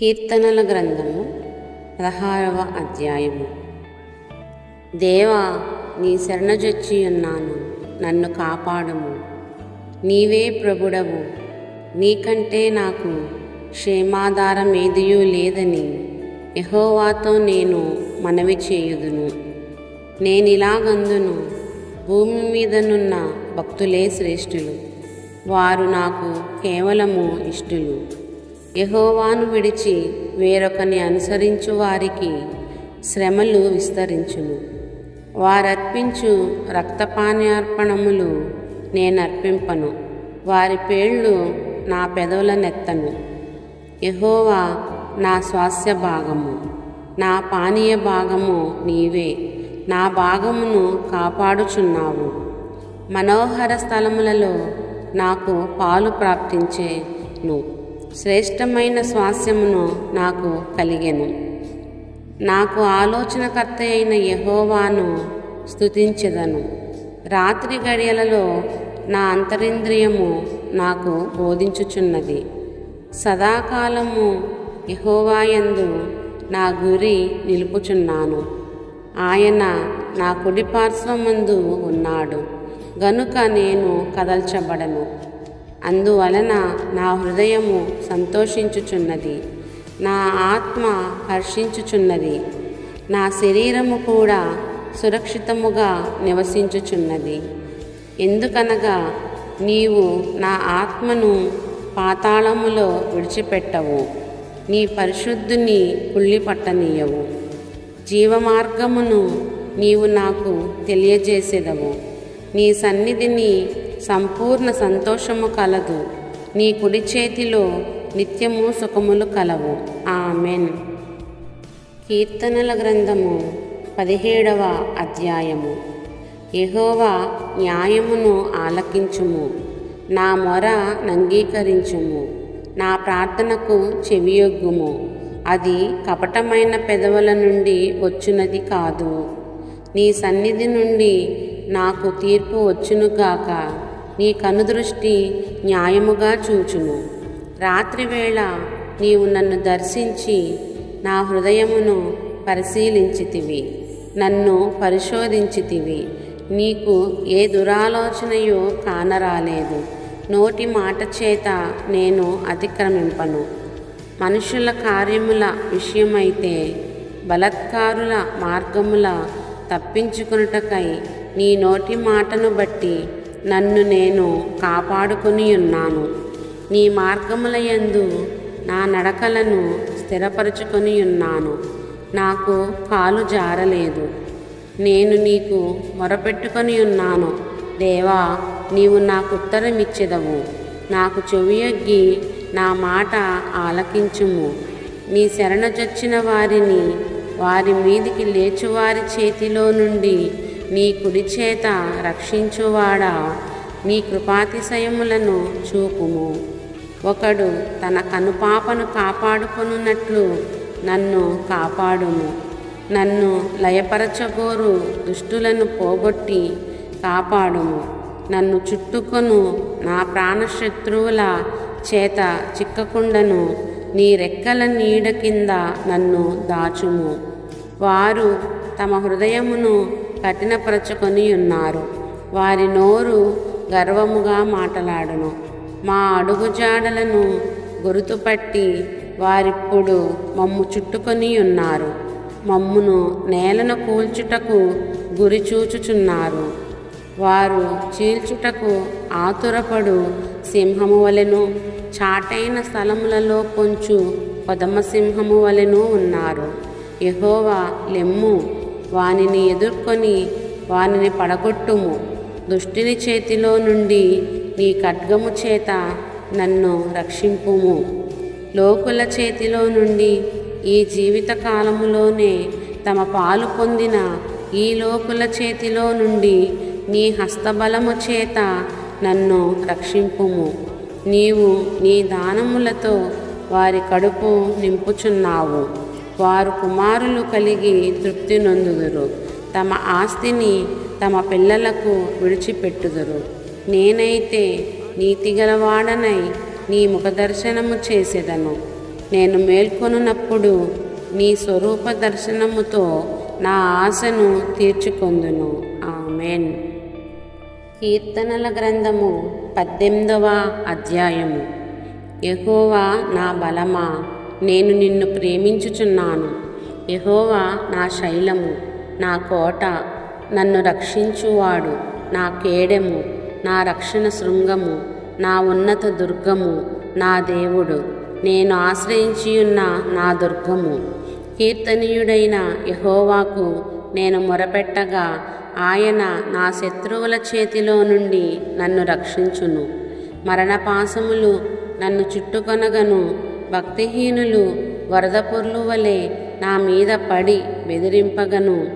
కీర్తనల గ్రంథము పదహారవ అధ్యాయము. దేవా నీ శరణజొచ్చి ఉన్నాను నన్ను కాపాడము. నీవే ప్రభుడవు నీకంటే నాకు క్షేమాధారం ఏదియూ లేదని యహోవాతో నేను మనవి చేయుదును. నేనిలాగందును భూమి మీదనున్న భక్తులే శ్రేష్ఠులు వారు నాకు కేవలము ఇష్టులు. యహోవాను విడిచి వేరొకని అనుసరించు వారికి శ్రమలు విస్తరించును. వారర్పించు రక్తపానీయార్పణములు నేనర్పింపను. వారి పేళ్ళు నా పెదవుల నెత్తను. యెహోవా నా స్వాస్య భాగము. నా పానీయ భాగము నీవే. నా భాగమును కాపాడుచున్నావు. మనోహర స్థలములలో నాకు పాలు ప్రాప్తించే నువ్వు శ్రేష్టమైన స్వాస్యమును నాకు కలిగెను. నాకు ఆలోచనకర్త అయిన యహోవాను స్థుతించదను రాత్రి గడియలలో నా అంతరింద్రియము నాకు బోధించుచున్నది. సదాకాలము యహోవాయందు నా గురి నిలుపుచున్నాను. ఆయన నా కుడిపార్శ్వమందు ఉన్నాడు. గనుక నేను కదల్చబడను. అందువలన నా హృదయము సంతోషించుచున్నది నా ఆత్మ హర్షించుచున్నది నా శరీరము కూడా సురక్షితముగా నివసించుచున్నది. ఎందుకనగా నీవు నా ఆత్మను పాతాళములో విడిచిపెట్టవు నీ పరిశుద్ధుని కుళ్ళిపట్టనీయవు జీవమార్గమును నీవు నాకు తెలియజేసేదవు నీ సన్నిధిని సంపూర్ణ సంతోషము కలదు. నీ కుడి చేతిలో నిత్యము సుఖములు కలవు. ఆమెన్. కీర్తనల గ్రంథము పదిహేడవ అధ్యాయము. యహోవా న్యాయమును ఆలకించుము. నా మొర నంగీకరించుము. నా ప్రార్థనకు చెవియొగ్గుము. అది కపటమైన పెదవుల నుండి వచ్చునది కాదు. నీ సన్నిధి నుండి నాకు తీర్పు వచ్చునుగాక నీ కనుదృష్టి న్యాయముగా చూచును రాత్రివేళ నీవు నన్ను దర్శించి నా హృదయమును పరిశీలించితివి నన్ను పరిశోధించితివి. నీకు ఏ దురాలోచనయో కానరాలేదు. నోటి మాట చేత నేను అతిక్రమింపను. మనుషుల కార్యముల విషయమైతే బలత్కారుల మార్గముల తప్పించుకున్నటకై నీ నోటి మాటను బట్టి నన్ను నేను కాపాడుకొని ఉన్నాను నీ మార్గముల యందు నా నడకలను స్థిరపరచుకొని ఉన్నాను నాకు కాలు జారలేదు. నేను నీకు మొరపెట్టుకొని ఉన్నాను దేవా నీవు నాకు ఉత్తరమిచ్చెదవు. నాకు చెవియొగ్గి నా మాట ఆలకించుము. నీ శరణజొచ్చిన వారిని వారి మీదికి లేచువారి చేతిలో నుండి నీ కుడి చేత రక్షించువాడా? నీ కృపాతిశయములను చూపుము. ఒకడు తన కనుపాపను కాపాడుకొనున్నట్లు నన్ను కాపాడుము. నన్ను లయపరచగోరు దుష్టులను పోగొట్టి కాపాడుము. నన్ను చుట్టుకొను నా ప్రాణశత్రువుల చేత చిక్కకుండను. నీ రెక్కల నీడ కింద నన్ను దాచుము. వారు తమ హృదయమును కఠినపరచుకొని ఉన్నారు వారి నోరు గర్వముగా మాటలాడును. మా అడుగుజాడలను గురుతుపట్టి వారిప్పుడు మమ్ము చుట్టుకొని ఉన్నారు మమ్మును నేలను కూల్చుటకు గురి చూచుచున్నారు. వారు చీల్చుటకు ఆతురపడు సింహము వలెను చాటైన స్థలములలో కొంచు పదమసింహము వలెను ఉన్నారు. యహోవా లెమ్ము వానిని ఎదుర్కొని వానిని పడగొట్టుము. దుష్టిని చేతిలో నుండి నీ ఖడ్గము చేత నన్ను రక్షింపుము. లోకుల చేతిలో నుండి ఈ జీవిత కాలములోనే తమ పాలు పొందిన ఈ లోకుల చేతిలో నుండి నీ హస్తబలము చేత నన్ను రక్షింపుము. నీవు నీ దానములతో వారి కడుపు నింపుచున్నావు. వారు కుమారులు కలిగి తృప్తి నొందుదురు. తమ ఆస్తిని తమ పిల్లలకు విడిచిపెట్టుదురు. నేనైతే నీతిగలవాడనై నీ ముఖదర్శనము చేసేదను. నేను మేల్కొనున్నప్పుడు నీ స్వరూప దర్శనముతో నా ఆశను తీర్చుకొందును. ఆమెన్. కీర్తనల గ్రంథము పద్దెనిమిదవ అధ్యాయము. యహోవా నా బలమా? నేను నిన్ను ప్రేమించుచున్నాను. యహోవా నా శైలము నా కోట నన్ను రక్షించువాడు నా కేడెము నా రక్షణ శృంగము నా ఉన్నత దుర్గము నా దేవుడు. నేను ఆశ్రయించియున్న నా దుర్గము. కీర్తనీయుడైన యహోవాకు నేను మొరపెట్టగా ఆయన నా శత్రువుల చేతిలో నుండి నన్ను రక్షించును. మరణపాసములు నన్ను చుట్టుకొనగను. భక్తిహీనులు వరదపుర్లు వలె నా మీద పడి బెదిరింపగను.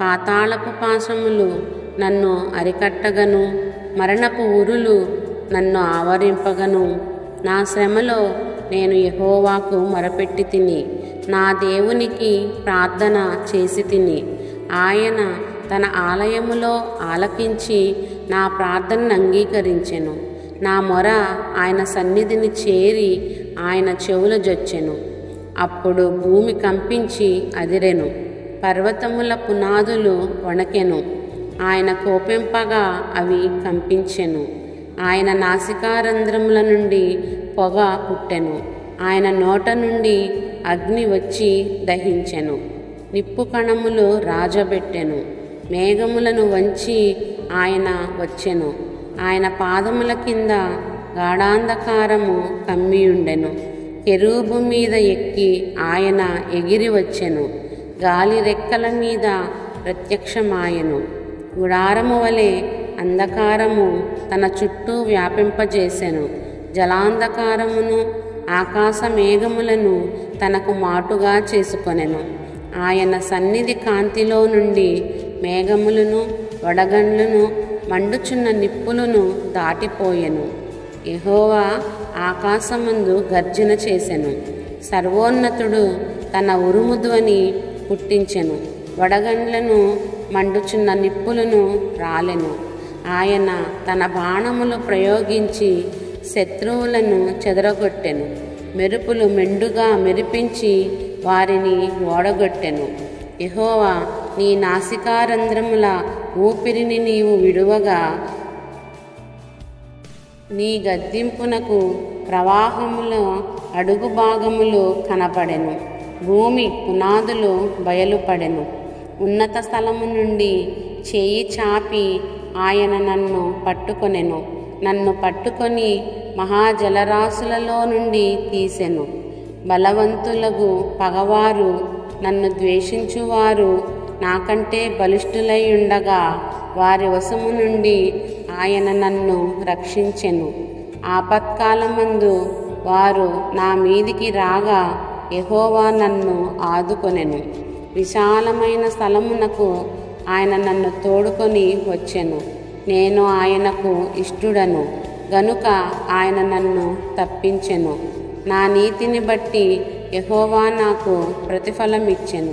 పాతాళపు పాశములు నన్ను అరికట్టగను. మరణపు ఉరులు నన్ను ఆవరింపగను. నా శ్రమలో నేను యహోవాకు మొరపెట్టి తిని నా దేవునికి ప్రార్థన చేసి తిని. ఆయన తన ఆలయములో ఆలకించి నా ప్రార్థనను అంగీకరించెను. నా మొర ఆయన సన్నిధిని చేరి ఆయన చెవుల జొచ్చెను. అప్పుడు భూమి కంపించి అదిరెను. పర్వతముల పునాదులు వణకెను. ఆయన కోపింపగా అవి కంపించెను. ఆయన నాసికారంధ్రముల నుండి పొగ పుట్టెను. ఆయన నోట నుండి అగ్ని వచ్చి దహించెను. నిప్పు కణములు రాజబెట్టెను. మేఘములను వంచి ఆయన వచ్చెను. ఆయన పాదముల కింద గాఢాంధకారము కమ్మియుండెను. కెరూబు మీద ఎక్కి ఆయన ఎగిరి వచ్చెను. గాలి రెక్కల మీద ప్రత్యక్షమాయెను. గుడారము వలె అంధకారము తన చుట్టూ వ్యాపింపజేసెను. జలాంధకారమును ఆకాశ మేఘములను తనకు మాటుగా చేసుకొనెను. ఆయన సన్నిధి కాంతిలో నుండి మేఘములను వడగండ్లను మండుచున్న నిప్పులను దాటిపోయెను. యహోవా ఆకాశమందు గర్జన చేసెను. సర్వోన్నతుడు తన ఉరుముధ్వని పుట్టించెను. వడగండ్లను మండుచున్న నిప్పులను రాలెను. ఆయన తన బాణములు ప్రయోగించి శత్రువులను చెదరగొట్టెను. మెరుపులు మెండుగా మెరిపించి వారిని ఓడగొట్టెను. యహోవా నీ నాసికారంధ్రముల ఊపిరిని నీవు విడువగా నీ గద్దింపునకు ప్రవాహముల అడుగు భాగములు కనపడెను. భూమి పునాదులు బయలుపడెను. ఉన్నత స్థలము నుండి చేయి చాపి ఆయన నన్ను పట్టుకొనెను. నన్ను పట్టుకొని మహాజలరాశులలో నుండి తీసెను. బలవంతులకు పగవారు నన్ను ద్వేషించువారు. నాకంటే బలిష్ఠులై ఉండగా వారి వశము నుండి ఆయన నన్ను రక్షించెను. ఆపత్కాలమందు వారు నా మీదికి రాగా ఎహోవా నన్ను ఆదుకొనెను. విశాలమైన స్థలమునకు ఆయన నన్ను తోడుకొని వచ్చెను. నేను ఆయనకు ఇష్టుడను. గనుక ఆయన నన్ను తప్పించెను. నా నీతిని బట్టి ఎహోవా నాకు ప్రతిఫలమిచ్చెను.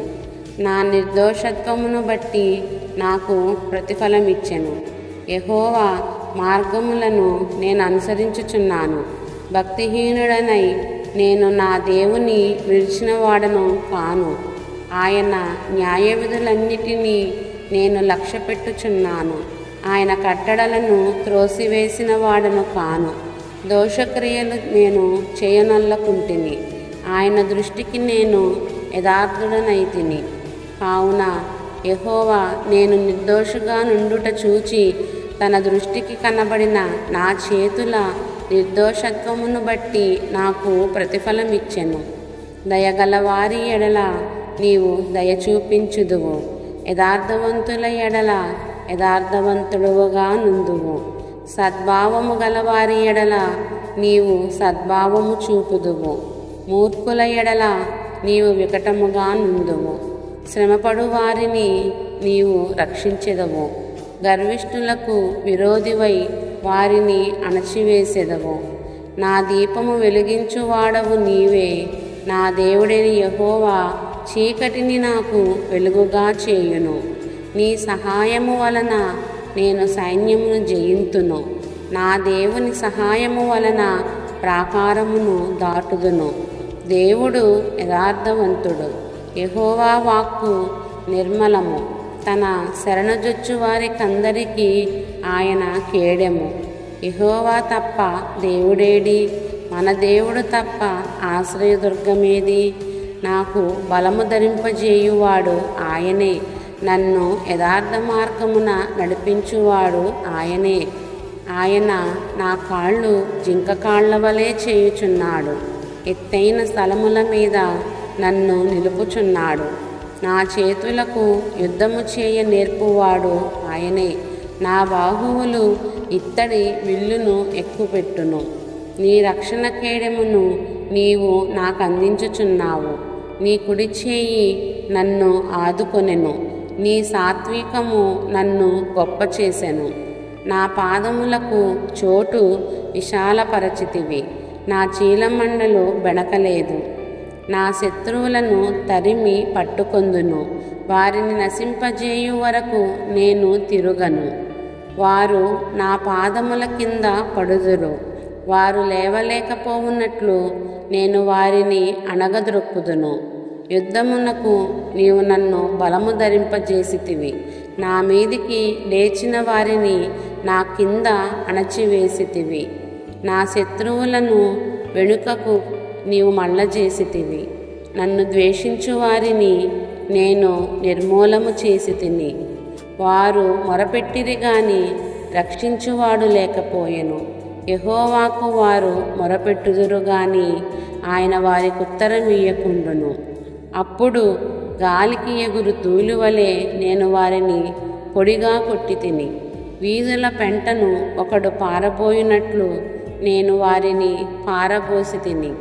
నా నిర్దోషత్వమును బట్టి నాకు ప్రతిఫలమిచ్చెను. యహోవా మార్గములను నేను అనుసరించుచున్నాను. భక్తిహీనుడనై నేను నా దేవుని విడిచినవాడను కాను. ఆయన న్యాయ విధులన్నిటినీ నేను లక్ష్యపెట్టుచున్నాను. ఆయన కట్టడలను త్రోసివేసిన వాడను కాను. దోషక్రియలు నేను చేయనల్లకుంటిని. ఆయన దృష్టికి నేను యథార్థుడనైతిని. కావున యహోవా నేను నిర్దోషగా నుండుట చూచి తన దృష్టికి కనబడిన నా చేతుల నిర్దోషత్వమును బట్టి నాకు ప్రతిఫలం ఇచ్చెను దయగలవారి ఎడల నీవు దయ చూపించుదువు యథార్థవంతుల ఎడల యథార్థవంతుడువుగా నుందువు. సద్భావము గలవారి ఎడల నీవు సద్భావము చూపుదువు. మూర్ఖుల ఎడల నీవు వికటముగా నుందువు. శ్రమపడు వారిని నీవు రక్షించెదవు. గర్విష్ఠులకు విరోధివై వారిని అణచివేసెదవు. నా దీపము వెలిగించువాడవు నీవే. నా దేవుడైన యహోవా చీకటిని నాకు వెలుగుగా చేయును. నీ సహాయము వలన నేను సైన్యమును జయింతును. నా దేవుని సహాయము వలన ప్రాకారమును దాటుదును. దేవుడు యథార్థవంతుడు. యహోవా వాక్కు నిర్మలము. తన శరణజొచ్చు వారికందరికీ ఆయన కేడెము. యెహోవా తప్ప దేవుడేడి? మన దేవుడు తప్ప ఆశ్రయదుర్గమేది? నాకు బలము ధరింపజేయువాడు ఆయనే. నన్ను యథార్థ మార్గమున నడిపించువాడు ఆయనే. ఆయన నా కాళ్ళు జింక కాళ్ళ వలె చేయుచున్నాడు. ఎత్తైన స్థలముల మీద నన్ను నిలుపుచున్నాడు. నా చేతులకు యుద్ధము చేయ నేర్పువాడు ఆయనే. నా బాహువులు ఇత్తడి విల్లును ఎక్కుపెట్టును. నీ రక్షణ కేడెమును నీవు నాకు అందించుచున్నావు నీ కుడి చేయి నన్ను ఆదుకొనెను. నీ సాత్వికము నన్ను గొప్ప చేసెను నా పాదములకు చోటు విశాలపరచితివి. నా చీలమండలు బెణకలేదు నా శత్రువులను తరిమి పట్టుకొందును. వారిని నశింపజేయు వరకు నేను తిరుగను. వారు నా పాదముల కింద పడుదురు. వారు లేవలేకపోవున్నట్లు నేను వారిని అణగద్రొక్కుదును. యుద్ధమునకు నీవు నన్ను బలము ధరింపజేసితివి. నా మీదికి లేచిన వారిని నా కింద అణచివేసితివి. నా శత్రువులను వెనుకకు నీవు మళ్ళజేసితివి నన్ను ద్వేషించు వారిని నేను నిర్మూలము చేసి తిని వారు మొరపెట్టిరి గాని రక్షించువాడు లేకపోయెను. యహోవాకు వారు మొరపెట్టుదురు గాని ఆయన వారికి ఉత్తరం ఇయ్యకుండును. అప్పుడు గాలికి ఎగురు తూలువలే నేను వారిని పొడిగా కొట్టి తిని వీధుల పెంటను ఒకడు పారబోయినట్లు నేను వారిని పారబోసి తిని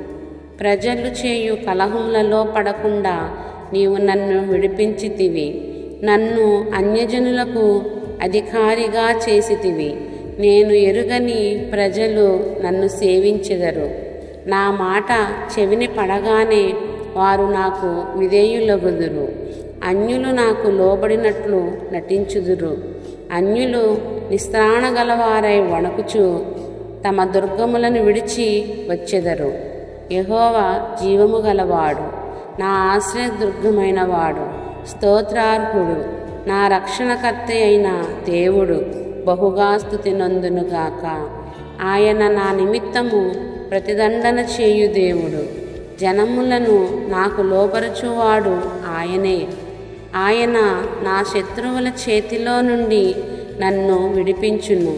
ప్రజలు చేయు కలహములలో పడకుండా నీవు నన్ను విడిపించితివి. నన్ను అన్యజనులకు అధికారిగా చేసితివి. నేను ఎరుగని ప్రజలు నన్ను సేవించెదరు. నా మాట చెవిని పడగానే వారు నాకు విధేయులగుదురు. అన్యులు నాకు లోబడినట్లు నటించుదురు. అన్యులు నిస్త్రాణగలవారై వణకుచు తమ దుర్గములను విడిచి వచ్చెదరు. యహోవా జీవము గలవాడు. నా ఆశ్రయదుర్గమైన వాడు స్తోత్రార్హుడు. నా రక్షణకర్త అయిన దేవుడు బహుగా స్థుతి నందునుగాక ఆయన నా నిమిత్తము ప్రతిదండన చేయు దేవుడు. జనములను నాకు లోపరచువాడు ఆయనే. ఆయన నా శత్రువుల చేతిలో నుండి నన్ను విడిపించును.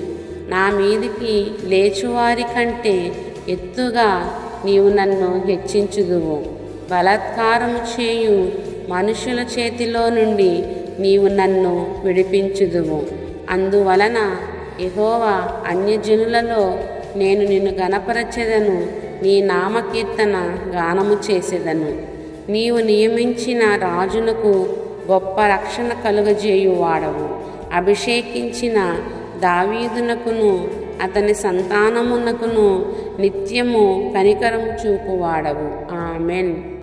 నా మీదికి లేచువారి కంటే ఎత్తుగా నీవు నన్ను హెచ్చించుదువు. బలాత్కారము చేయు మనుషుల చేతిలో నుండి నీవు నన్ను విడిపించుదువు. అందువలన యహోవా అన్యజనులలో నేను నిన్ను గణపరచెదను నీ నామకీర్తన గానము చేసేదను. నీవు నియమించిన రాజునకు గొప్ప రక్షణ కలుగజేయు వాడవు అభిషేకించిన దావీదునకును అతని సంతానమునకును నిత్యము కనికరము చూపువాడవు. ఆమెన్.